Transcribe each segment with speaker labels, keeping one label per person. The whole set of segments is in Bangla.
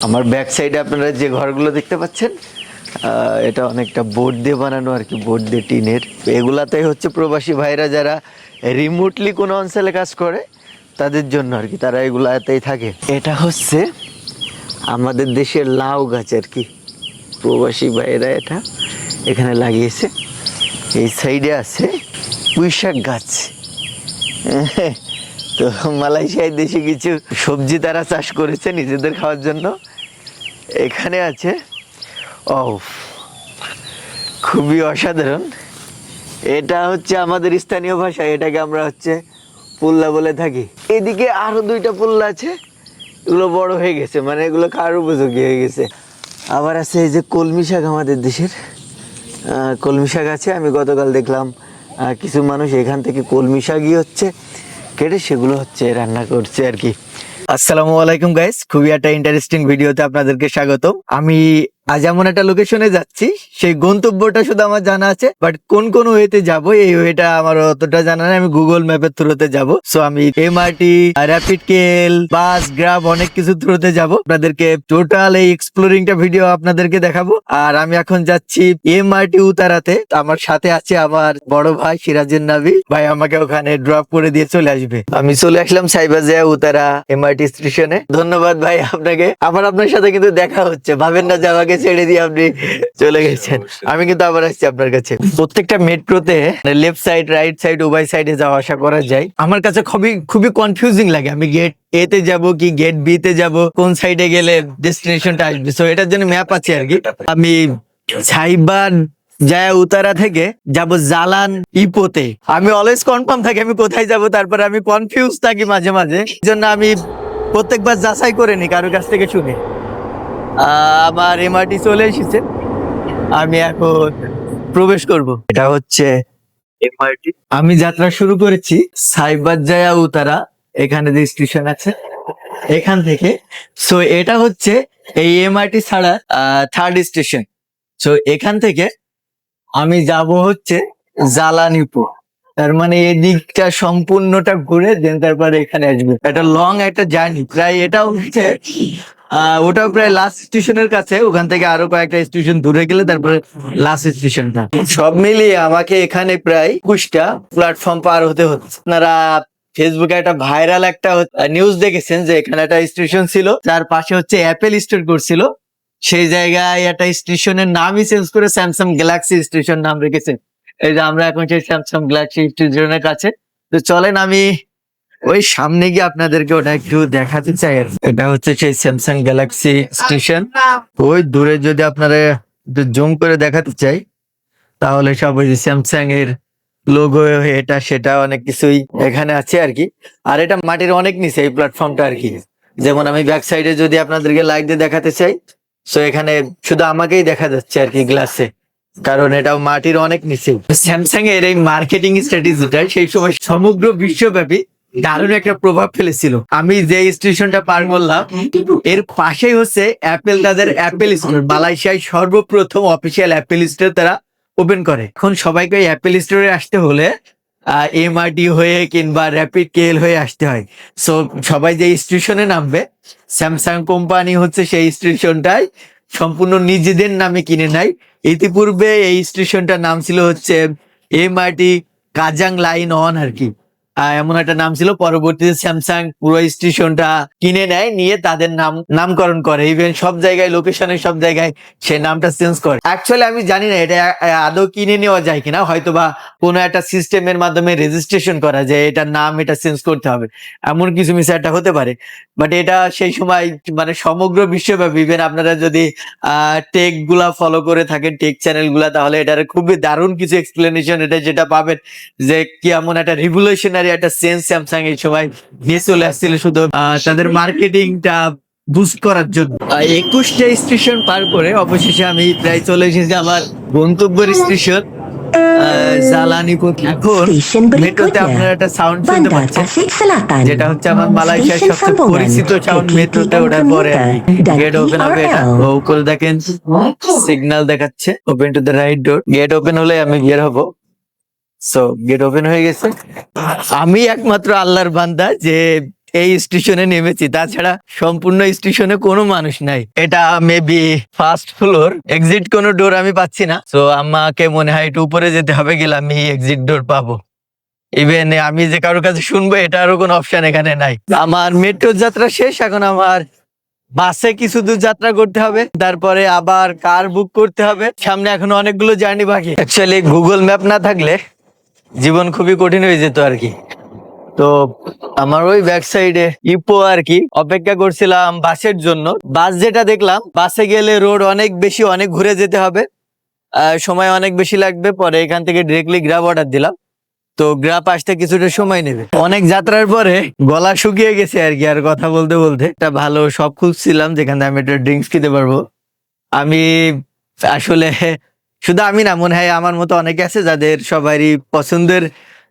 Speaker 1: আমার ব্যাক সাইডে আপনারা যে ঘরগুলো দেখতে পাচ্ছেন এটা অনেকটা বোর্ড দিয়ে বানানো আর কি, বোর্ড দিয়ে টিনের। এগুলাতেই হচ্ছে প্রবাসী ভাইরা যারা রিমোটলি কোনো অঞ্চলে কাজ করে, তাদের জন্য আর কি, তারা এগুলাতেই থাকে। এটা হচ্ছে আমাদের দেশের লাউ গাছ আর কি। প্রবাসী ভাইরা এটা এখানে লাগিয়েছে। এই সাইডে আছে পুঁইশাক গাছ। তো মালয়েশিয়ায় দেশে কিছু সবজি তারা চাষ করেছে নিজেদের খাওয়ার জন্য। এখানে আছে ও খুবই অসাধারণ। এটা হচ্ছে আমাদের স্থানীয় ভাষা, এটাকে আমরা হচ্ছে পুল্লা বলে থাকি। এদিকে আরও দুইটা পুল্লা আছে, এগুলো বড় হয়ে গেছে মানে এগুলো খাওয়ার উপযোগী হয়ে গেছে। আবার আছে এই যে কলমি শাক আমাদের দেশের। কলমি শাক আছে, আমি গতকাল দেখলাম কিছু মানুষ এখান থেকে কলমি শাকই হচ্ছে, কেটে সেগুলো হচ্ছে রান্না করছে আর কি। আসসালামু আলাইকুম গাইস খুবই একটা ইন্টারেস্টিং ভিডিওতে আপনাদেরকে স্বাগত আমি আজ এমন একটা লোকেশনে যাচ্ছি, সেই গন্তব্যটা শুধু আমার জানা আছে বাট কোন কোন ওয়েতে যাব, এই ওয়েটা আমার অতটা জানা নেই, আমি গুগল ম্যাপের থ্রুতে যাব। সো আমি MRT rapid KL bus Grab অনেক কিছু থ্রুতে যাব। আপনাদেরকে টোটাল এই এক্সপ্লোরিংটা ভিডিও আপনাদেরকে দেখাবো। আর আমি এখন যাচ্ছি এমআরটি উতারাতে। আমার সাথে আছে আমার বড় ভাই সিরাজের নাবি ভাই আমাকে ওখানে ড্রপ করে দিয়ে চলে আসবে। আমি চলে আসলাম সাইবাজিয়া উতারা এমআরটি স্টেশনে ধন্যবাদ ভাই আপনাকে। আবার আপনার সাথে কিন্তু দেখা হচ্ছে। ভাবেন না যে আমাকে ছেড়ে দিয়ে আপনি চলে গেছেন। আমি কিন্তু আবার আসছি আপনার কাছে। প্রত্যেকটা মেট্রোতে লেফট সাইড রাইট সাইড উভয় সাইডে যাওয়া আসা করা যায়। আমার কাছে খুবই খুবই কনফিউজিং লাগে। আমি গেট এ তে যাব কি গেট বি তে যাব? কোন সাইডে গেলে ডেস্টিনেশনটা আসবে? সো এটার জন্য ম্যাপ আছে আর কি। আমি সাইবার যায় উতারা থেকে যাব জালান ইপোতে। আমি অলওয়েজ কনফার্ম থাকি আমি কোথায় যাব তারপরে আমি কনফিউজ থাকি মাঝে মাঝে। জন্য আমি প্রত্যেকবার যাচাই করে নি কারোর কাছ থেকে শুনে। আমার এমআরটি চলে এসেছে। আমি এখন প্রবেশ করব। এটা হচ্ছে এমআরটি আমি যাত্রা শুরু করেছি সাইবার জায়া উতারা, এখানে যে স্টেশন আছে, এখান থেকে। সো এটা হচ্ছে এই এমআরটি ছাড়া থার্ড স্টেশন সো এখান থেকে আমি যাব হচ্ছে জালানিপুর তার মানে এদিকটা সম্পূর্ণটা ঘুরে দেন তারপরে এখানে আসবে। একটা লং একটা জার্নি প্রায় এটাও হচ্ছে ওটাও প্রায় লাস্ট স্টেশনের কাছে। ওখান থেকে আরও কয়েকটা স্টেশন দূরে গেলে তারপরে লাস্ট স্টেশনটা সব মিলিয়ে আমাকে এখানে প্রায় একুশটা প্ল্যাটফর্ম পার হতে হচ্ছে। আপনারা ফেসবুকে একটা ভাইরাল একটা নিউজ দেখেছেন যে এখানে একটা স্টেশন ছিল, যার পাশে হচ্ছে অ্যাপেল স্টোর করছিল সেই জায়গায় একটা স্টেশনের নামই চেঞ্জ করে স্যামসাং গ্যালাক্সি স্টেশন নাম রেখেছে। এই যে আমরা এখন সেই স্যামসাং গ্যালাক্সি স্টেশনের কাছে। তো চলেন আমি ওই সামনে গিয়ে আপনাদেরকে ওটা একটু দেখাতে চাই আর এটা হচ্ছে সেই স্যামসাং গ্যালাক্সি স্টেশন ওই দূরে যদি আপনারা জুম করে দেখাতে চাই, তাহলে সব ওই স্যামসাং এর লোগো এটা, সেটা অনেক কিছুই এখানে আছে আর কি। আর এটা মাটির অনেক নিচে এই প্ল্যাটফর্মটা আর কি। যেমন আমি ব্যাক সাইডে যদি আপনাদেরকে লাইট দিয়ে দেখাতে চাই সো এখানে শুধু আমাকেই দেখা যাচ্ছে আর কি গ্লাসে কারণ এটাও মাটির অনেক নিচে। স্যামসাং এর এই মার্কেটিং স্ট্র্যাটেজিটা সেই সময় সমগ্র বিশ্বব্যাপী দারুণ একটা প্রভাব ফেলেছিল। আমি যে স্টেশনটা পার করলাম এর পাশেই হচ্ছে অ্যাপেল তাদের অ্যাপেল স্টোর মালয়েশিয়ায় সর্বপ্রথম অফিসিয়াল অ্যাপেল স্টোর তারা ওপেন করে। এখন সবাইকে ওই অ্যাপেল স্টোরে আসতে হলে এমআরটি হয়ে কিংবা র্যাপিড কেল হয়ে আসতে হয়। সো সবাই যে স্টেশনে নামবে স্যামসাং কোম্পানি হচ্ছে সেই স্টেশনটাই সম্পূর্ণ নিজেদের নামে কিনে নেয়। ইতিপূর্বে এই স্টেশনটার নাম ছিল হচ্ছে এমআরটি কাজাং লাইন অন আর কি। এমন একটা নাম ছিল, পরবর্তীতে স্যামসাং পুরো স্টেশনটা কিনে নেয়, নিয়ে তাদের নাম, নামকরণ করে। ইভেন সব জায়গায় লোকেশনের সব জায়গায় সে নামটা চেঞ্জ করে। অ্যাকচুয়ালি আমি জানি না, এটা আদৌ কিনে নেওয়া যায় কিনা হয়তো বা কোনো একটা সিস্টেমের মাধ্যমে রেজিস্ট্রেশন করা যায়, এটার নাম, এটা চেঞ্জ করতে হবে। এমন কিছু মিস একটা হতে পারে। বাট এটা সেই সময় মানে সমগ্র বিশ্বব্যাপী ইভেন আপনারা যদি টেকগুলা ফলো করে থাকেন টেক চ্যানেলগুলা, তাহলে এটার খুবই দারুণ কিছু এক্সপ্লেনেশন এটা যেটা পাবেন যে কি এমন একটা রিভলিউশনারি একটা সেন্স স্যামসাং এই সময় নিয়ে চলে আসছিল শুধু তাদের মার্কেটিংটা বুস্ট করার জন্য। একুশটা স্টেশন পার করে অবশেষে আমি প্রায় চলে এসেছি আমার গন্তব্যের স্টেশন জ্বালানিপুর এখন মেট্রোতে. আপনারা একটা সাউন্ড শুনতে পাচ্ছেন যেটা হচ্ছে আমার মালয়েশিয়ার সবচেয়ে পরিচিত সাউন্ড মেট্রোতে ওঠার পরে। গেট ওপেন হবে এটা।
Speaker 2: KRL.
Speaker 1: উপর দেখেন সিগন্যাল দেখাচ্ছে। Open to the right door gate open হলে আমি বের হব। সো গেট ওপেন হয়ে গেছে। আমি একমাত্র আল্লাহর বান্দা যে এই স্টেশনে নেমেছি। তাছাড়া সম্পূর্ণ স্টেশনে কোনো মানুষ নাই। এটা মেবি ফার্স্ট ফ্লোর এক্সিট কোনো ডোর আমি পাচ্ছি না। তো আমাকে মনে হয় একটু উপরে যেতে হবে, গেলে আমি এক্সিট ডোর পাবো। ইভেন আমি যে কারোর কাছে শুনব, এটা এটারও কোনো অপশন এখানে নাই। আমার মেট্রোর যাত্রা শেষ। এখন আমার বাসে কিছু দূর যাত্রা করতে হবে। তারপরে আবার কার বুক করতে হবে। সামনে এখনও অনেকগুলো জার্নি বাকি। অ্যাকচুয়ালি গুগল ম্যাপ না থাকলে জীবন খুবই কঠিন হয়ে যেত আর কি। তো আমার ওই ব্যাক সাইডে ইপো আর কি অপেক্ষা করছিলাম বাসের জন্য। বাস যেটা দেখলাম, বাসে গেলে রোড অনেক বেশি, অনেক ঘুরে যেতে হবে। সময় অনেক বেশি লাগবে, পরে এখান থেকে ডিরেক্টলি গ্রাব অর্ডার দিলাম। তো গ্রাপ আসতে কিছুটা সময় নেবে। অনেক যাত্রার পরে গলা শুকিয়ে গেছে আর কি, আর কথা বলতে বলতে। একটা ভালো শপ খুঁজছিলাম, যেখানে আমি একটা ড্রিঙ্কস খেতে পারব। আমি আসলে শুধু আমি না, মনে হয় আমার মতো অনেকে আছে যাদের সবারই পছন্দের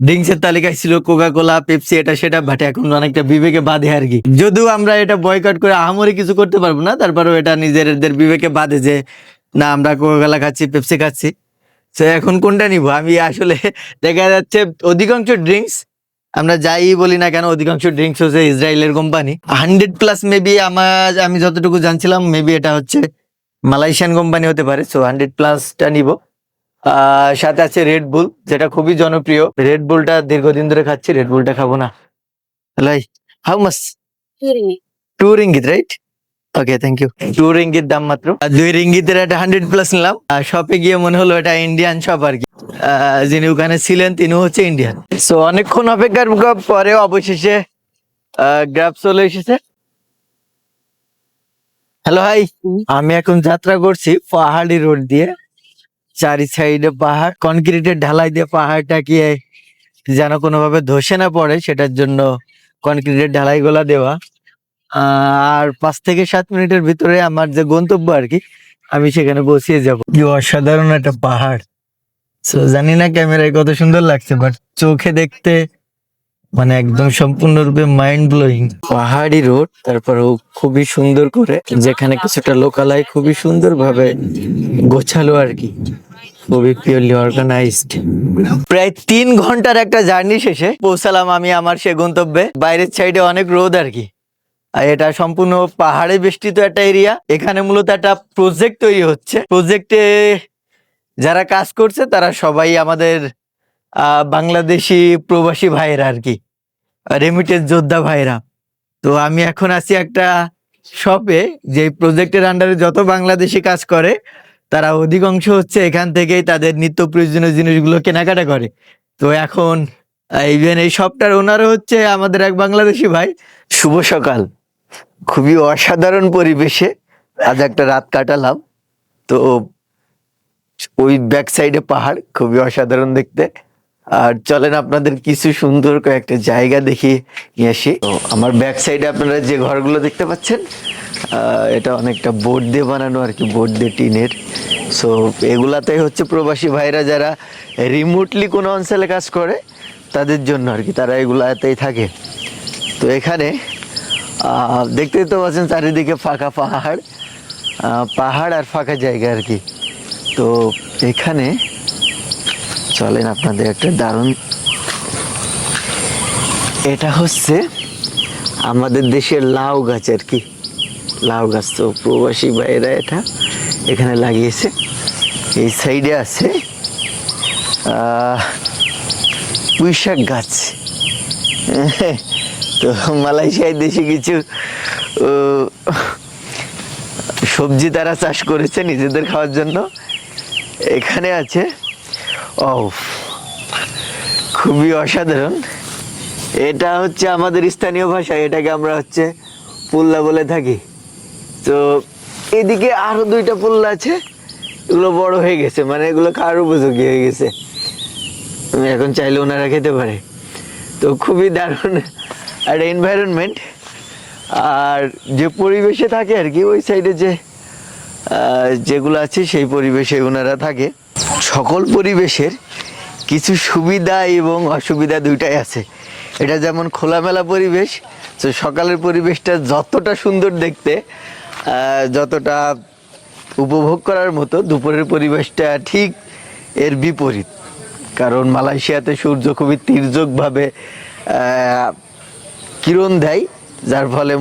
Speaker 1: ড্রিঙ্কসের তালিকায় ছিল কোকা কোলা পেপসি এটা সেটা বাট এখন অনেকটা বিবেকে বাঁধে আর কি। যদিও আমরা এটা বয়কট করে আহামরি কিছু করতে পারব না, তারপরেও এটা নিজেদের বিবেকে বাঁধে যে, না, আমরা কোকা কোলা খাচ্ছি পেপসি খাচ্ছি। তো এখন কোনটা নিব? আমি আসলে দেখা যাচ্ছে অধিকাংশ ড্রিঙ্কস আমরা যাই বলি না কেন, অধিকাংশ ড্রিঙ্কস হচ্ছে ইসরায়েলের কোম্পানি হান্ড্রেড প্লাস মেবি আমার, আমি যতটুকু জানছিলাম মেবি এটা হচ্ছে মালয়েশিয়ান কোম্পানি হতে পারে সো হান্ড্রেড প্লাসটা নিব। আহ, সাথে আছে রেড বুল যেটা খুবই জনপ্রিয়। রেড বুলটা দীর্ঘদিন ধরে খাচ্ছি রেড বুলটা খাব না। লাই how much two ringgit right okay thank you two ringgit দাম মাত্র। দুই রিঙ্গিতের একটা হান্ড্রেড প্লাস নিলাম। শপে গিয়ে মনে হলো এটা ইন্ডিয়ান শপ আর কি। আহ, যিনি ওখানে ছিলেন তিনি হচ্ছে ইন্ডিয়ান সো অনেকক্ষণ অপেক্ষার পরে অবশেষে গ্রাফ চলে এসেছে। হ্যালো ভাই আমি এখন যাত্রা করছি পাহাড়ি রোড দিয়ে। চারি সাইডে পাহাড় কনক্রিটের ঢালাই দিয়ে পাহাড়টাকে যেন কোনোভাবে ধসে না পড়ে সেটার জন্য কনক্রিটের ঢালাই গোলা দেওয়া আর পাঁচ থেকে সাত মিনিটের ভিতরে আমার যে গন্তব্য আর কি আমি সেখানে পৌঁছিয়ে যাব। কি অসাধারণ একটা পাহাড়। জানি না ক্যামেরায় কত সুন্দর লাগছে বাট চোখে দেখতে মানে একদম সম্পূর্ণরূপে মাইন্ড ব্লোয়িং পাহাড়ি রোড তারপরেও খুবই সুন্দর করে, যেখানে কিছুটা লোকালয় খুবই সুন্দর ভাবে গোছালো আর কি। খুবই অর্গানাইজড প্রায় তিন ঘণ্টার একটা জার্নি শেষে পৌঁছালাম আমি আমার সে গন্তব্যে। বাইরের সাইডে অনেক রোদ আর কি। আর এটা সম্পূর্ণ পাহাড়ে বেষ্টিত একটা এরিয়া এখানে মূলত একটা প্রজেক্ট তৈরি হচ্ছে। প্রজেক্টে যারা কাজ করছে, তারা সবাই আমাদের বাংলাদেশি প্রবাসী ভাইয়েরা আর কি রেমিটেড যোদ্ধা ভাইরা তো আমি এখন আছি একটা শপে যে প্রজেক্টের আন্ডারে যত বাংলাদেশি কাজ করে, তারা অধিকাংশ হচ্ছে এখান থেকেই তাদের নিত্য প্রয়োজনীয় জিনিসগুলো কেনাকাটা করে। তো এখন ইভেন এই শপটার ওনারও হচ্ছে আমাদের এক বাংলাদেশি ভাই। শুভ সকাল। খুবই অসাধারণ পরিবেশে আজ একটা রাত কাটালাম। তো ওই ব্যাক সাইডে পাহাড়, খুবই অসাধারণ দেখতে। আর চলেন আপনাদের কিছু সুন্দর কয়েকটা জায়গা দেখি নিয়ে আসি। তো আমার ব্যাক সাইডে আপনারা যে ঘরগুলো দেখতে পাচ্ছেন এটা অনেকটা বোর্ড দিয়ে বানানো আর কি, বোর্ড দিয়ে টিনের। সো এগুলাতেই হচ্ছে প্রবাসী ভাইরা যারা রিমোটলি কোনো অঞ্চলে কাজ করে, তাদের জন্য আর কি, তারা এগুলাতেই থাকে। তো এখানে দেখতেই তো পাচ্ছেন চারিদিকে ফাঁকা পাহাড় পাহাড় আর ফাঁকা জায়গা আর কি। তো এখানে চলেন আপনাদের একটা দারুণ এটা হচ্ছে আমাদের দেশের লাউ গাছ আর কি। লাউ গাছ তো প্রবাসী ভাইয়েরা এটা এখানে লাগিয়েছে। এই সাইডে আছে আহ, পুঁই শাক গাছ। তো মালয়েশিয়ায় দেশে কিছু সবজি তারা চাষ করেছে নিজেদের খাওয়ার জন্য। এখানে আছে খুবই অসাধারণ। এটা হচ্ছে আমাদের স্থানীয় ভাষা, এটাকে আমরা হচ্ছে পুল্লা বলে থাকি। তো এদিকে আরও দুইটা পুল্লা আছে, এগুলো বড় হয়ে গেছে মানে এগুলো খাওয়ার উপযোগী হয়ে গেছে? এখন চাইলে ওনারা খেতে পারে। তো খুবই দারুণ একটা এনভায়রনমেন্ট আর যে পরিবেশে থাকে আর কি, ওই সাইডে যে যেগুলো আছে সেই পরিবেশে ওনারা থাকে। সকল পরিবেশের কিছু সুবিধা এবং অসুবিধা দুইটাই আছে। এটা যেমন খোলামেলা পরিবেশ, তো সকালের পরিবেশটা যতটা সুন্দর দেখতে যতটা উপভোগ করার মতো, দুপুরের পরিবেশটা ঠিক এর বিপরীত। কারণ মালয়েশিয়াতে সূর্য খুবই তির্যকভাবে কিরণ দেয়, যার ফলে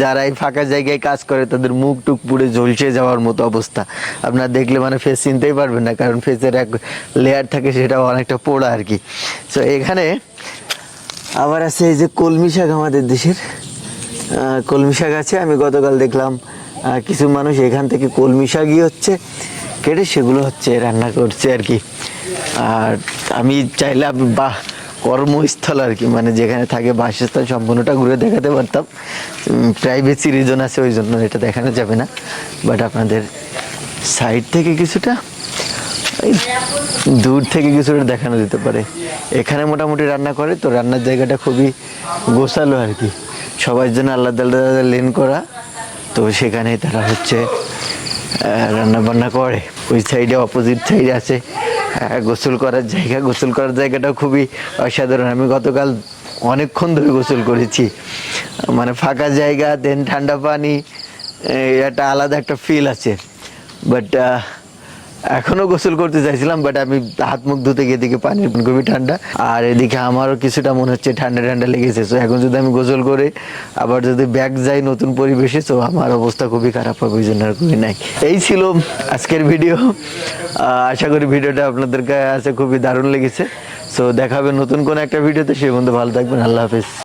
Speaker 1: যারা এই ফাঁকা জায়গায় কাজ করে, তাদের মুখ টুক পুড়ে ঝলসে যাওয়ার মতো অবস্থা। আপনার দেখলে মানে ফেস চিনতেই পারবেন না, কারণ ফেসের এক লেয়ার থাকে সেটা অনেকটা পোড়া আর কি। তো এখানে আবার আছে এই যে কলমি শাক আমাদের দেশের। কলমি শাক আছে, আমি গতকাল দেখলাম কিছু মানুষ এখান থেকে কলমি শাকই হচ্ছে কেটে সেগুলো হচ্ছে রান্না করছে আর কি। আর আমি চাইলে বাহ কর্মস্থল আর কি মানে যেখানে থাকে বাসস্থান সম্পূর্ণটা ঘুরে দেখাতে পারতাম। প্রাইভেসি রিজন আছে, ওই জন্য এটা দেখানো যাবে না। বাট আপনাদের সাইড থেকে কিছুটা দূর থেকে কিছুটা দেখানো যেতে পারে। এখানে মোটামুটি রান্না করে, তো রান্নার জায়গাটা খুবই গোছালো আর কি। সবার জন্য আলাদা আলাদা লেন করা, তো সেখানে তারা হচ্ছে রান্না বান্না করে। ওই সাইডে অপোজিট সাইডে আছে। গোসল করার জায়গা, গোসল করার জায়গাটা খুবই অসাধারণ। আমি গতকাল অনেকক্ষণ ধরে গোসল করেছি। মানে ফাঁকা জায়গা দেন ঠান্ডা পানি একটা আলাদা একটা ফিল আছে। বাট এখনও গোসল করতে চাইছিলাম বাট আমি হাত মুখ ধুতে গিয়ে দেখি পানি খুবই ঠান্ডা। আর এদিকে আমারও কিছুটা মনে হচ্ছে ঠান্ডা ঠান্ডা লেগেছে। তো এখন যদি আমি গোসল করে আবার যদি ব্যাগ যাই নতুন পরিবেশে তো আমার অবস্থা খুবই খারাপ হবে ওই জন্য আর খুবই নাই। এই ছিল আজকের ভিডিও আশা করি ভিডিওটা আপনাদের কাছে খুবই দারুণ লেগেছে। সো দেখাবে নতুন কোনো একটা ভিডিওতে সেই বন্ধু ভালো থাকবেন, আল্লাহ হাফেজ।